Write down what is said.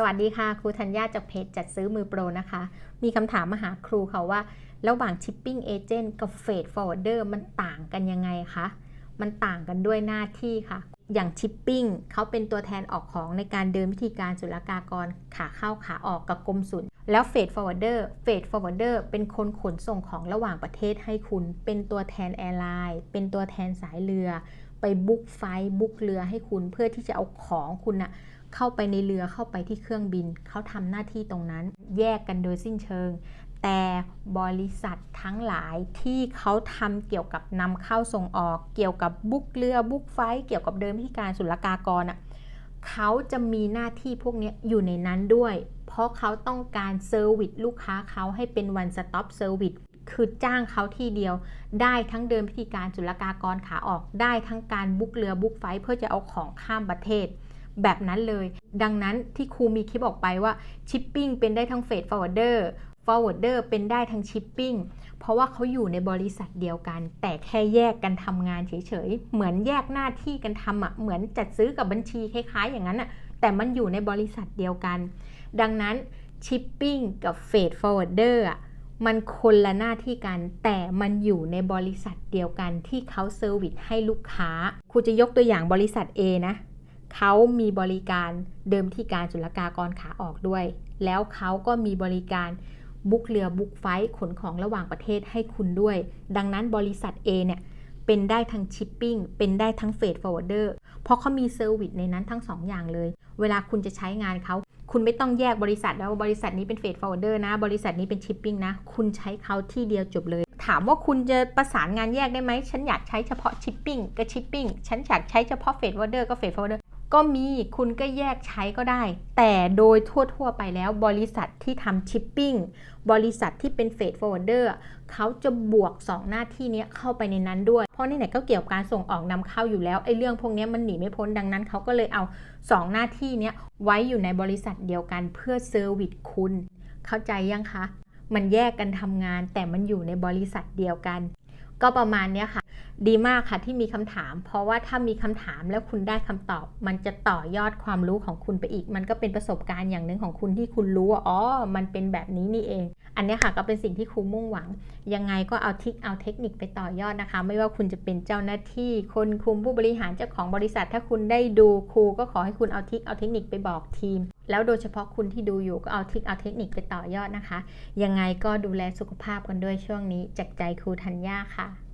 สวัสดีค่ะครูธัญญาจากเพจจัดซื้อมือโปรนะคะ มีคำถามมาหาครูค่ะว่า ระหว่าง shipping agent กับ freight forwarder มันต่างกันยังไงคะมันต่างกันด้วยหน้าที่ค่ะ อย่าง shipping เขาเป็นตัวแทนออกของในการเดินวิธีการศุลกากรขาเข้าขาออกกับกรมศุลแล้ว freight forwarder freight forwarder เป็นคนขนส่งของระหว่างประเทศให้คุณ เป็นตัวแทนแอร์ไลน์เป็นตัวแทนสายเรือ ไปบุ๊กไฟบุ๊กเรือให้คุณเพื่อที่จะเอาของคุณน่ะ เข้าไปในเรือเข้าไปที่เครื่องบิน เขาทำหน้าที่ตรงนั้น แยกกันโดยสิ้นเชิง แต่บริษัททั้งหลายที่เขาทำเกี่ยวกับนำเข้าส่งออกเกี่ยวกับบุ๊กเรือบุ๊กไฟล์เกี่ยวกับเดินพิธีการศุลกากรอะเขาจะมีหน้าที่พวกนี้อยู่ในนั้นด้วย เพราะเขาต้องการเซอร์วิสลูกค้าเขาให้เป็น one stop service คือจ้างเขาที่เดียว ได้ทั้งเดินพิธีการศุลกากรขาออกได้ทั้งการบุ๊กเรือบุ๊กไฟล์เพื่อจะเอาของข้ามประเทศ แบบนั้นเลย ดังนั้นที่ครูมีคลิปออกไปว่าชิปปิ้งเป็นได้ทั้งเฟดฟอร์เวิร์เดอร์ฟอร์เวิร์เดอร์เป็นได้ทั้งชิปปิ้งเพราะว่าเขาอยู่ในบริษัทเดียวกัน แต่แค่แยกกันทำงานเฉยๆ เหมือนแยกหน้าที่กันทำอะเหมือนจัดซื้อกับบัญชีคล้ายๆ อย่างนั้นอะแต่มันอยู่ในบริษัทเดียวกัน ดังนั้นชิปปิ้งกับเฟดฟอร์เวิร์เดอร์อะมันคนละหน้าที่กัน แต่มันอยู่ในบริษัทเดียวกันที่เขาเซอร์วิสให้ลูกค้าครูจะยกตัวอย่างบริษัท A นะ เขามีบริการเดิมที่การศุลกากรขาออกด้วย แล้วเขาก็มีบริการบุ๊กเรือบุ๊กไฟท์ขนของระหว่างประเทศให้คุณด้วย ดังนั้นบริษัท A เนี่ยเป็นได้ทั้งชิปปิ้งเป็นได้ทั้งเฟดฟอร์เวิร์เดอร์เพราะเขามีเซอร์วิสในนั้นทั้ง2ออย่างเลย เวลาคุณจะใช้งานเขา คุณไม่ต้องแยกบริษัทแล้วบริษัทนี้เป็นเฟดฟอร์เวิร์เดอร์นะ บริษัทนี้เป็นชิปปิ้งนะ คุณใช้เขาที่เดียวจบเลย ถามว่าคุณจะประสานงานแยกได้ไหม ฉันอยากใช้เฉพาะชิปปิ้งก็ชิปปิ้ง ฉันอยากใช้เฉพาะเฟดฟอร์เวิร์เดอร์ก็เฟดฟอร์เวิร์เดอร์ ก็มีคุณก็แยกใช้ก็ได้ แต่โดยทั่ว ๆ ไปแล้วบริษัทที่ทำชิปปิ้งบริษัทที่เป็นเฟดฟอร์เวิร์เดอร์เขาจะบวก 2 หน้าที่นี้เข้าไปในนั้นด้วย เพราะนี่ไหนก็เกี่ยวกับการส่งออกนำเข้าอยู่แล้วไอ้เรื่องพวกนี้มันหนีไม่พ้นดังนั้นเขาก็เลยเอา 2 หน้าที่นี้ไว้อยู่ในบริษัทเดียวกันเพื่อเซอร์วิสคุณ เข้าใจยังคะ มันแยกกันทำงานแต่มันอยู่ในบริษัทเดียวกัน ก็ประมาณนี้ค่ะ ดีมากค่ะที่มีคำถาม เพราะว่าถ้ามีคำถามแล้วคุณได้คำตอบ มันจะต่อยอดความรู้ของคุณไปอีก มันก็เป็นประสบการณ์อย่างหนึ่งของคุณที่คุณรู้ว่าอ๋อ มันเป็นแบบนี้นี่เอง อันนี้ค่ะก็เป็นสิ่งที่ครูมุ่งหวัง ยังไงก็เอาทิกเอาเทคนิคไปต่อยอดนะคะ ไม่ว่าคุณจะเป็นเจ้าหน้าที่ คนคุมผู้บริหารเจ้าของบริษัท ถ้าคุณได้ดูครูก็ขอให้คุณเอาทิกเอาเทคนิคไปบอกทีม แล้วโดยเฉพาะคุณที่ดูอยู่ก็เอาทิกเอาเทคนิคไปต่อยอดนะคะ ยังไงก็ดูแลสุขภาพกันด้วยช่วงนี้จากใจครูธัญญาค่ะ